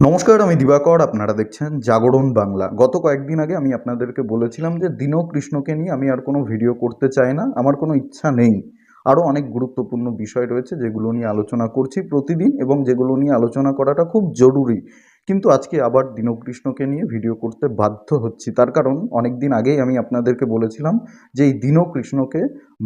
নমস্কার, আমি দিবাকর, আপনারা দেখছেন জাগরণ বাংলা। গত কয়েকদিন আগে আমি আপনাদেরকে বলেছিলাম যে দীনক কৃষ্ণকে নিয়ে আমি আর কোনো ভিডিও করতে চাই না, আমার কোনো ইচ্ছা নেই। আরও অনেক গুরুত্বপূর্ণ বিষয় রয়েছে যেগুলো নিয়ে আলোচনা করছি প্রতিদিন এবং যেগুলো নিয়ে আলোচনা করাটা খুব জরুরি। কিন্তু আজকে আবার দীনকৃষ্ণকে নিয়ে ভিডিও করতে বাধ্য হচ্ছি। তার কারণ অনেক দিন আগেই আমি আপনাদেরকে বলেছিলাম যে এই দীনকৃষ্ণকে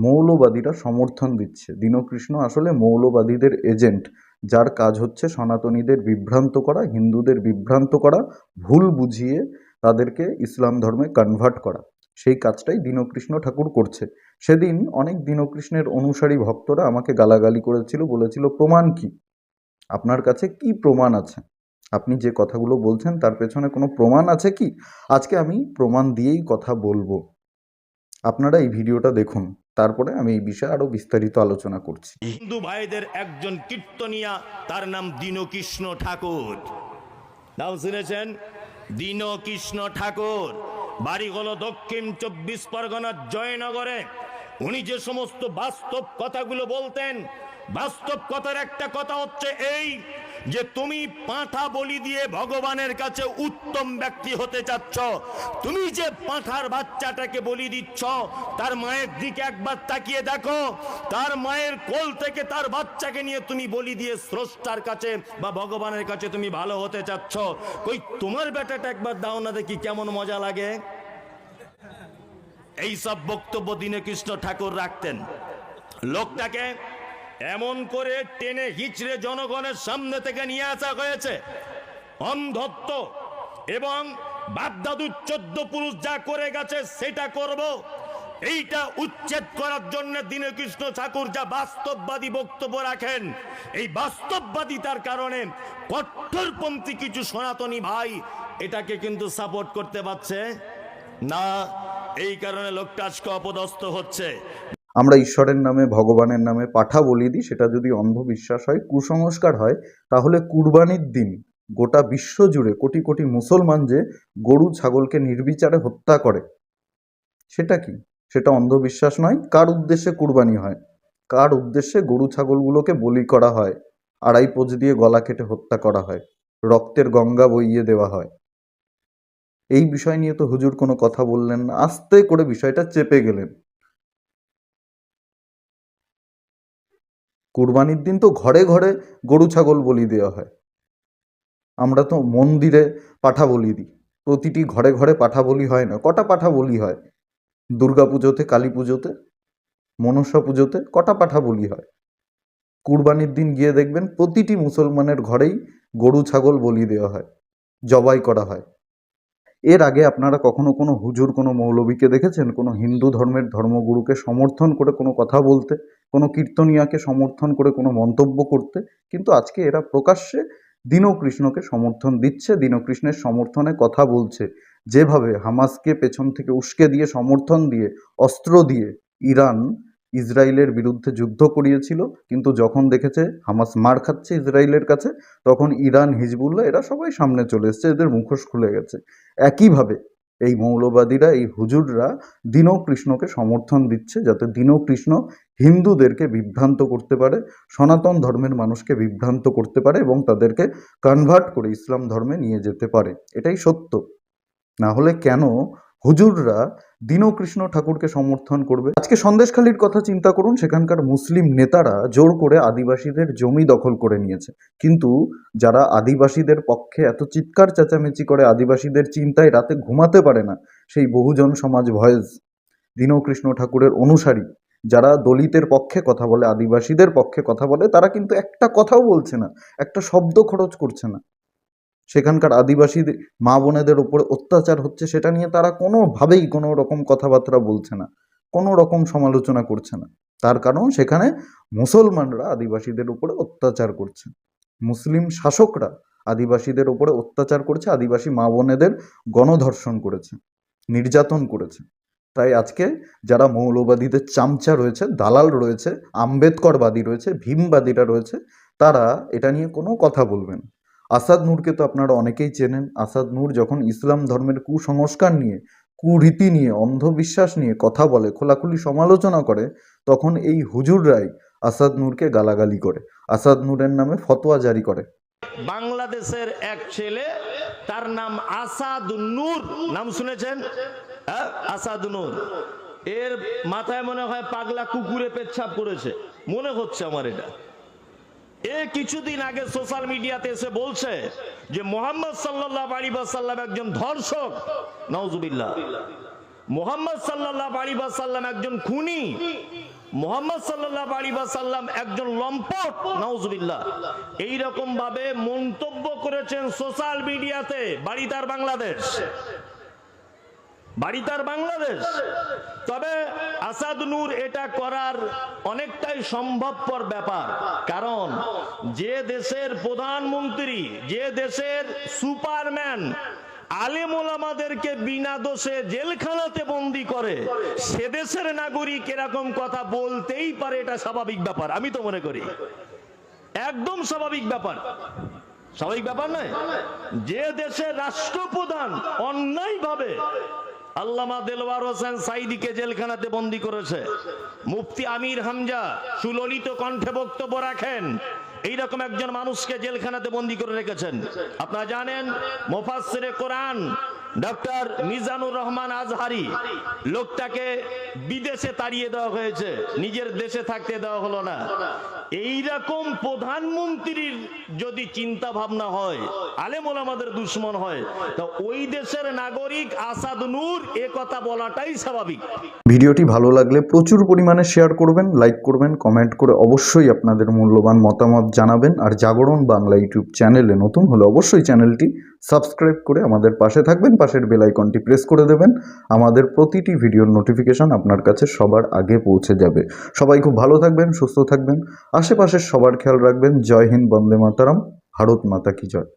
মৌলবাদীরা সমর্থন দিচ্ছে। দীনকৃষ্ণ আসলে মৌলবাদীদের এজেন্ট যার কাজ হচ্ছে সনাতনীদের বিভ্রান্ত করা, হিন্দুদের বিভ্রান্ত করা, ভুল বুঝিয়ে তাদেরকে ইসলাম ধর্মে কনভার্ট করা। সেই কাজটাই দীনকৃষ্ণ ঠাকুর করছে। সেদিন অনেক দীনকৃষ্ণের অনুসারী ভক্তরা আমাকে গালাগালি করেছিল, বলেছিল, প্রমাণ কি? আপনার কাছে কি প্রমাণ আছে? আপনি যে কথাগুলো বলছেন, তার পেছনে কোনো প্রমাণ আছে কি? আজকে আমি প্রমাণ দিয়েই কথা বলব। আপনারা এই ভিডিওটা দেখুন, তারপরে আমি এই বিষয়ে আরও বিস্তারিত আলোচনা করছি। হিন্দু ভাইদের একজন কীর্তনিয়া, তার নাম দীনকৃষ্ণ ঠাকুর। নাম শুনেছেন? দীনকৃষ্ণ ঠাকুর। বাড়ি হলো দক্ষিণ চব্বিশ পরগনার জয়নগরে। উনি যে সমস্ত বাস্তব কথাগুলো বলতেন, বাস্তব কথার একটা কথা হচ্ছে এই যে তুমি পাঁঠা বলি দিয়ে ভগবানের কাছে উত্তম ব্যক্তি হতে চাচ্ছ, তুমি যে পাঁঠার বাচ্চাটাকে বলি দিচ্ছ, তার মায়ের দিকে একবার তাকিয়ে দেখো, তার মায়ের কোল থেকে তার বাচ্চাকে নিয়ে তুমি বলি দিয়ে স্রষ্টার কাছে বা ভগবানের কাছে তুমি ভালো হতে চাচ্ছ, কই তোমার বেটাটা একবার দাও না দেখি কেমন মজা লাগে। এই সব বক্তব্য দিনে কৃষ্ণ ঠাকুর রাখতেন। লোকটাকে এমন করে টেনে হিচড়ে জনগণের সামনে থেকে নিয়ে আসা হয়েছে। অন্ধত্ব এবং বাপদাদুর চোদ্দ পুরুষ যা করে গেছে, সেটা করব। এইটা উচ্ছেদ করার জন্য দীনকৃষ্ণ ঠাকুর যা বাস্তববাদী বক্তব্য রাখেন, এই বাস্তববাদিতার কারণে কট্টরপন্থী কিছু সনাতনী ভাই এটাকে কিন্তু সাপোর্ট করতে পারছে। না, এই কারণে লোকটা আজকে অপদস্থ হচ্ছে। আমরা ঈশ্বরের নামে, ভগবানের নামে পাঠা বলি দিই, সেটা যদি অন্ধবিশ্বাস হয়, কুসংস্কার হয়, তাহলে কুরবানির দিন গোটা বিশ্ব জুড়ে কোটি কোটি মুসলমান যে গরু, ছাগলকে নির্বিচারে হত্যা করে, সেটা কি? সেটা অন্ধবিশ্বাস নয়, কার উদ্দেশ্যে কুরবানি হয়? কার উদ্দেশ্যে গরু, ছাগলগুলোকে বলি করা হয়, আড়াই পোজ দিয়ে গলা কেটে হত্যা করা হয়, রক্তের গঙ্গা বইয়ে দেওয়া হয়? এই বিষয় নিয়ে তো হুজুর কোনো কথা বললেন না, আস্তে করে বিষয়টা চেপে গেলেন। কুরবানির দিন তো ঘরে ঘরে গরু, ছাগল বলি দেওয়া হয়। আমরা তো মন্দিরে পাঠা বলি দিই। প্রতিটি ঘরে ঘরে পাঠা বলি হয় না, কটা পাঠা বলি হয়? দুর্গা পুজোতে, কালী পুজোতে, মনসা পুজোতে কটা পাঠা বলি হয়? কুরবানির দিন গিয়ে দেখবেন প্রতিটি মুসলমানের ঘরেই গরু, ছাগল বলি দেওয়া হয়, জবাই করা হয়। এর আগে আপনারা কখনো কোনো হুজুর, কোনো মৌলবীকে দেখেছেন? কোনো হিন্দু ধর্মের ধর্মগুরুকে সমর্থন করে কোনো কথা বলতে, কোনো কীর্তনিয়াকে সমর্থন করে কোনো মন্তব্য করতে? কিন্তু আজকে এরা প্রকাশ্যে দীনকৃষ্ণকে সমর্থন দিচ্ছে, দীনকৃষ্ণের সমর্থনে কথা বলছে। যেভাবে হামাসকে পেছন থেকে উস্কে দিয়ে, সমর্থন দিয়ে, অস্ত্র দিয়ে ইরান ইসরায়েলের বিরুদ্ধে যুদ্ধ করিয়েছিল, কিন্তু যখন দেখেছে হামাস মার খাচ্ছে ইসরায়েলের কাছে, তখন ইরান, হিজবুল্লাহ এরা সবাই সামনে চলে এসছে, এদের মুখোশ খুলে গেছে। একইভাবে এই মৌলবাদীরা, এই হুজুররা দীনকৃষ্ণকে সমর্থন দিচ্ছে, যাতে দীনকৃষ্ণ হিন্দুদেরকে বিভ্রান্ত করতে পারে, সনাতন ধর্মের মানুষকে বিভ্রান্ত করতে পারে এবং তাদেরকে কনভার্ট করে ইসলাম ধর্মে নিয়ে যেতে পারে। এটাই সত্য। না হলে কেন হুজুররা দীনকৃষ্ণ ঠাকুরকে সমর্থন করবে। আজকে সন্দেশখালির কথা চিন্তা করুন, সেখানকার মুসলিম নেতারা জোর করে আদিবাসীদের জমি দখল করে নিয়েছে। কিন্তু যারা আদিবাসীদের পক্ষে এত চিৎকার চেঁচামেচি করে আদিবাসীদের চিন্তায় রাতে ঘুমাতে পারে না, সেই বহুজন সমাজ ভয়েস। দীনকৃষ্ণ ঠাকুরের অনুসারী, যারা দলিতের পক্ষে কথা বলে, আদিবাসীদের পক্ষে কথা বলে, তারা কিন্তু একটা কথাও বলছে না, একটা শব্দ খরচ করছে না। সেখানকার আদিবাসী মা বোনেদের উপরে অত্যাচার হচ্ছে সেটা নিয়ে তারা কোনোভাবেই কোনো রকম কথাবার্তা বলছে না, কোনো রকম সমালোচনা করছে না। তার কারণ সেখানে মুসলমানরা আদিবাসীদের উপরে অত্যাচার করছে। মুসলিম শাসকরা আদিবাসীদের উপরে অত্যাচার করছে, আদিবাসী মা বোনেদের গণধর্ষণ করেছে, নির্যাতন করেছে। তাই আজকে যারা মৌলবাদীদের চামচা রয়েছে, দালাল রয়েছে, আম্বেদকরবাদী রয়েছে, ভীমবাদীরা রয়েছে, তারা এটা নিয়ে কোনো কথা বলবেন আসাদ নূরকে তো আপনারা অনেকেই চেনেন। আসাদ নূর যখন ইসলাম ধর্মের কুসংস্কার নিয়ে, কুরীতি নিয়ে, অন্ধবিশ্বাস নিয়ে কথা বলে, খোলাখুলি সমালোচনা করে, তখন এই হুজুররাই আসাদ নূরকে গালাগালি করে। আসাদ নূরের নামে ফতোয়া জারি করে। বাংলাদেশের এক ছেলে, তার নাম আসাদ নূর। নাম শুনেছেন? হ্যাঁ আসাদ নূর। এর মাথায় মনে হয় পাগলা কুকুরে পেচ্ছাপ করেছে। মনে হচ্ছে আমার এটা। এ কিছুদিন আগে সোশ্যাল মিডিয়াতে এসে বলছে যে মোহাম্মদ সাল্লাহ আলী সাল্লাম একজন ধর্ষক। নওজুবিল্লাহ মোহাম্মদ সাল্লাহ আলী সাল্লাম একজন খুনি। মোহাম্মদ সাল্লাহ আলী সাল্লাম একজন লম্পট। নওজুবিল্লাহ এইরকম ভাবে মন্তব্য করেছেন সোশ্যাল মিডিয়াতে। বাড়ি তার বাংলাদেশ। বাড়ি তার বাংলাদেশ। তবে আসাদ নূর এটা করার অনেকটাই সম্ভবপর ব্যাপার। কারণ যে দেশের প্রধানমন্ত্রী, যে দেশের সুপারম্যান আলেম ওলামাদেরকে বিনা দোষে জেলখানাতে বন্দি করে, সে দেশের নাগরিক এরকম কথা বলতেই পারে, এটা স্বাভাবিক ব্যাপার, আমি তো মনে করি। একদম স্বাভাবিক ব্যাপার। স্বাভাবিক ব্যাপার নয়? যে দেশের রাষ্ট্রপ্রধান অন্যায় ভাবে আল্লামা দেলওয়ার হোসেন সাইদিকে জেলখানাতে বন্দি করেছে, মুফতি আমির হামজা সুললিত কণ্ঠে বক্তব্য রাখেন এইরকম একজন মানুষকে জেলখানাতে বন্দি করে রেখেছেন। আপনারা জানেন মোফাসের কোরআন ডক্টর মিজানুর রহমান আজহারি, লোকটাকে বিদেশে তাড়িয়ে দেওয়া হয়েছে। নিজের দেশে থাকতে দেওয়া হলো না। এইরকম প্রধানমন্ত্রীর যদি চিন্তা ভাবনা হয়, আলেম আমাদের দুশ্মন হয়, তা ওই দেশের নাগরিক আসাদ নূর এ কথা বলাটাই স্বাভাবিক। ভিডিওটি ভালো লাগলে প্রচুর পরিমাণে শেয়ার করবেন, লাইক করবেন, কমেন্ট করে অবশ্যই আপনাদের মূল্যবান মতামত জানাবেন। আর জাগরণ বাংলা ইউটিউব চ্যানেলে নতুন হলে অবশ্যই চ্যানেলটি সাবস্ক্রাইব করে আমাদের পাশে থাকবেন। পাশের বেল আইকনটি প্রেস করে দেবেন। আমাদের প্রতিটি ভিডিওর নোটিফিকেশন আপনার কাছে সবার আগে পৌঁছে যাবে। সবাই খুব ভালো থাকবেন, সুস্থ থাকবেন। আশেপাশের সবার খেয়াল রাখবেন। জয় হিন্দ, বন্দে মাতারাম। ভারত মাতা কি জয়।